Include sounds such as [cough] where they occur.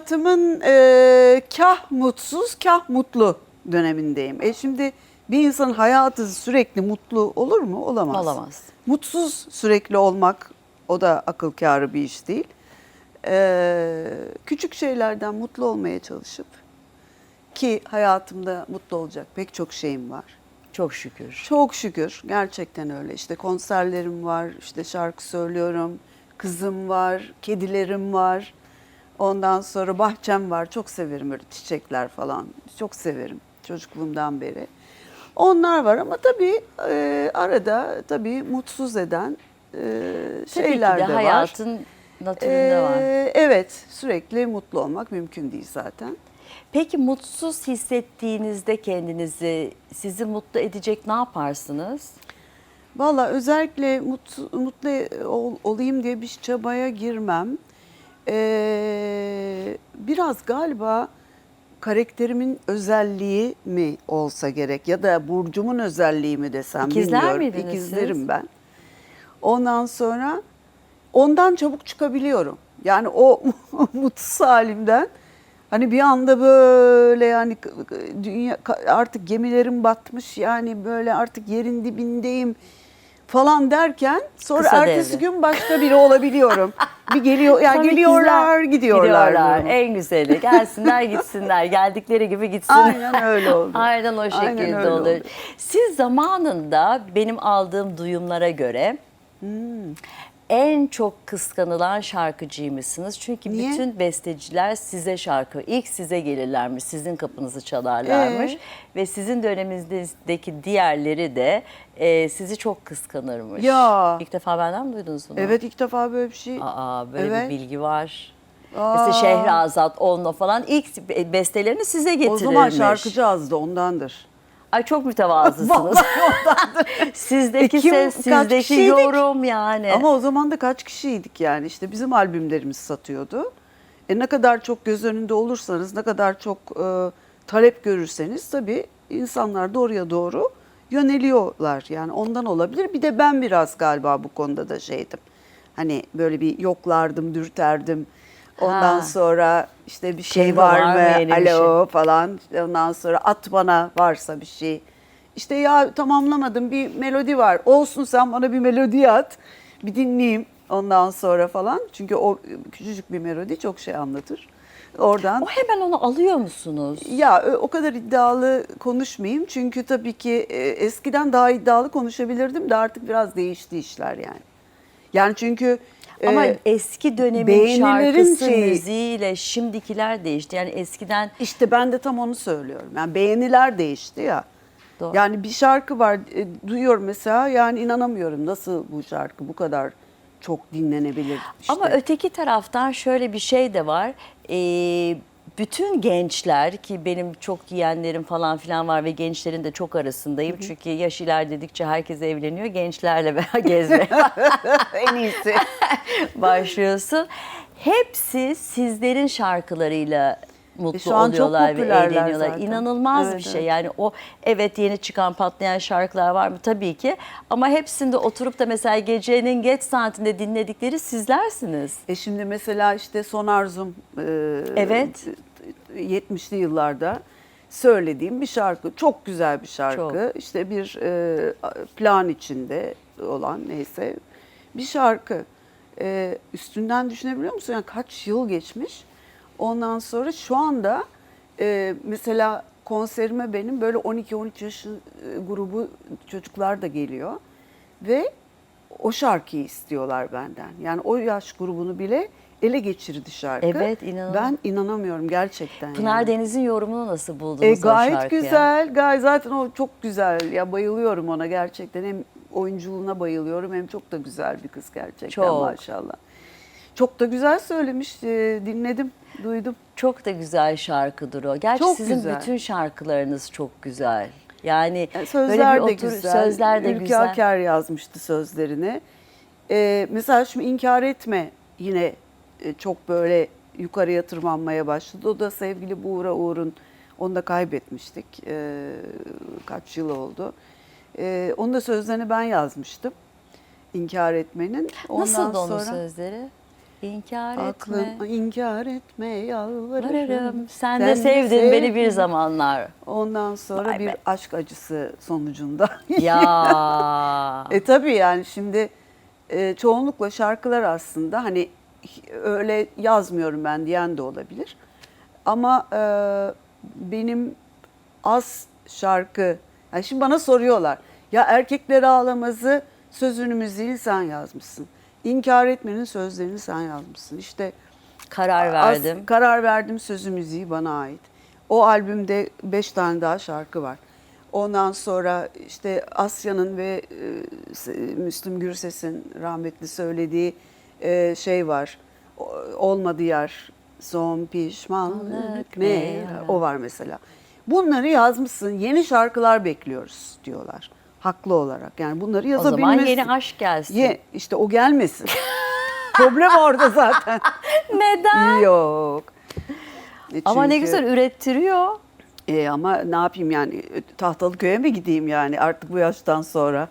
hayatımın e, kah mutsuz, kah mutlu dönemindeyim. E şimdi bir insanın hayatı sürekli mutlu olur mu? Olamaz. Olamaz. Mutsuz sürekli olmak o da akıl kârı bir iş değil. E, küçük şeylerden mutlu olmaya çalışıp ki hayatımda mutlu olacak pek çok şeyim var. Çok şükür. Çok şükür gerçekten öyle. İşte konserlerim var, işte şarkı söylüyorum, kızım var, kedilerim var. Ondan sonra bahçem var. Çok severim öyle çiçekler falan. Çok severim çocukluğumdan beri. Onlar var ama tabii e, arada tabii mutsuz eden e, Tabii şeyler ki de de var. hayatın natüründe var. E, evet, sürekli mutlu olmak mümkün değil zaten. Peki mutsuz hissettiğinizde kendinizi sizi mutlu edecek ne yaparsınız? Valla özellikle mutlu, mutlu ol- olayım diye bir çabaya girmem. Ee, biraz galiba karakterimin özelliği mi olsa gerek ya da burcumun özelliği mi desem İkizler bilmiyorum. miydiniz İkizlerim siz? ben. Ondan sonra ondan çabuk çıkabiliyorum. Yani o [laughs] mutsuz halimden hani bir anda böyle yani dünya artık gemilerim batmış yani böyle artık yerin dibindeyim falan derken sonra Kısa ertesi devre. gün başka biri olabiliyorum. bir geliyor ya Sonra geliyorlar gidiyorlar. gidiyorlar. En güzeli gelsinler gitsinler. Geldikleri gibi gitsinler. Aynen öyle oldu. Aynen o Aynen şekilde öyle olur. oldu. Siz zamanında benim aldığım duyumlara göre Hmm. En çok kıskanılan şarkıcıymışsınız. Çünkü Niye? bütün besteciler size şarkı, ilk size gelirlermiş, sizin kapınızı çalarlarmış. Ee? Ve sizin döneminizdeki diğerleri de e, sizi çok kıskanırmış. Ya. İlk defa benden mi duydunuz bunu? Evet ilk defa böyle bir şey. Aa, böyle Evet. bir bilgi var. Aa. Mesela Şehrazat, Onunla falan ilk be- bestelerini size O getirirmiş. zaman şarkıcı azdı ondandır. Ay çok mütevazısınız. [laughs] Sizdeki E kim- ses, sizdeki kişiydik? yorum yani. Ama o zaman da kaç kişiydik yani işte bizim albümlerimiz satıyordu. E ne kadar çok göz önünde olursanız, ne kadar çok e, talep görürseniz tabii insanlar da oraya doğru yöneliyorlar. Yani ondan olabilir. Bir de ben biraz galiba bu konuda da şeydim. Hani böyle bir yoklardım, dürterdim. Ondan Ha. sonra işte bir şey var, var mı mı? Alo falan. Ondan sonra at bana varsa bir şey. İşte ya tamamlamadım bir melodi var. Olsun sen bana bir melodi at. Bir dinleyeyim ondan sonra falan. Çünkü o küçücük bir melodi çok şey anlatır. Oradan O hemen onu alıyor musunuz? ya o kadar iddialı konuşmayayım. Çünkü tabii ki e, eskiden daha iddialı konuşabilirdim de artık biraz değişti işler yani. Yani çünkü Ama e, eski dönemin şarkısı, şeyi- müziğiyle şimdikiler değişti. Yani eskiden İşte ben de tam onu söylüyorum. Yani beğeniler değişti ya. Doğru. Yani bir şarkı var e, duyuyorum mesela yani inanamıyorum nasıl bu şarkı bu kadar çok dinlenebilir işte. Ama öteki taraftan şöyle bir şey de var. Ee, bütün gençler ki benim çok yiyenlerim falan filan var ve gençlerin de çok arasındayım. Çünkü yaş ilerledikçe herkes evleniyor. Gençlerle [laughs] beraber gezmeye [laughs] [laughs] en iyisi. başlıyorsun. Hepsi sizlerin şarkılarıyla mutlu şu an çok oluyorlar ve popülerler eğleniyorlar. zaten. İnanılmaz Evet, bir şey. evet. Yani o evet yeni çıkan patlayan şarkılar var mı? Tabii ki. Ama hepsinde oturup da mesela gecenin geç saatinde dinledikleri sizlersiniz. E şimdi mesela işte Son Arzum e, Evet. 70'li yıllarda söylediğim bir şarkı. Çok güzel bir şarkı. İşte bir e, plan içinde olan neyse bir şarkı. E, üstünden düşünebiliyor musun? Yani kaç yıl geçmiş. Ondan sonra şu anda e, mesela konserime benim böyle 12-13 yaş e, grubu çocuklar da geliyor. Ve o şarkıyı istiyorlar benden. Yani o yaş grubunu bile ele geçirdi şarkı. Evet, inanılmaz. Ben inanamıyorum gerçekten. Pınar yani. Deniz'in yorumunu nasıl buldunuz E, o gayet şarkıya? güzel. Gayet zaten o çok güzel. Ya bayılıyorum ona gerçekten. Hem oyunculuğuna bayılıyorum hem çok da güzel bir kız gerçekten Çok. maşallah. Çok da güzel söylemiş. e, dinledim, duydum. Çok da güzel şarkıdır o. Gerçi Çok sizin güzel. bütün şarkılarınız çok güzel. Yani Yani böyle sözler bir de otur- güzel. Sözler de Ülke güzel. Aker yazmıştı sözlerini. Ee, mesela şimdi inkar etme yine e, çok böyle yukarıya tırmanmaya başladı. O da sevgili Buğra Uğur'un onu da kaybetmiştik. Ee, kaç yıl oldu. Ee, onun da sözlerini ben yazmıştım. İnkar etmenin. Ondan Nasıldı onun sonra, sözleri? İnkar Aklım etme. inkar etme yalvarırım. Varırım. Sen, de sevdin beni bir zamanlar. Ondan sonra Vay bir be. aşk acısı sonucunda. [laughs] Ya. e tabii yani şimdi e, çoğunlukla şarkılar aslında hani öyle yazmıyorum ben diyen de olabilir. Ama e, benim az şarkı, yani şimdi bana soruyorlar. Ya erkekler ağlamazı sözünü müziğini sen yazmışsın. İnkar etmenin sözlerini sen yazmışsın. İşte Karar verdim. karar verdim sözü müziği bana ait. O albümde beş tane daha şarkı var. Ondan sonra işte Asya'nın ve e, Müslüm Gürses'in rahmetli söylediği e, şey var. O- Olmadı yer, son pişmanlık ne? O var mesela. Bunları yazmışsın, yeni şarkılar bekliyoruz diyorlar. Haklı olarak. Yani bunları O yazabilmesi. zaman yeni aşk gelsin. Ye, işte o gelmesin. [laughs] Problem orada zaten. Neden? Yok. E Ama ne çünkü- güzel ürettiriyor. E ama ne yapayım yani tahtalı köye mi gideyim yani artık bu yaştan sonra?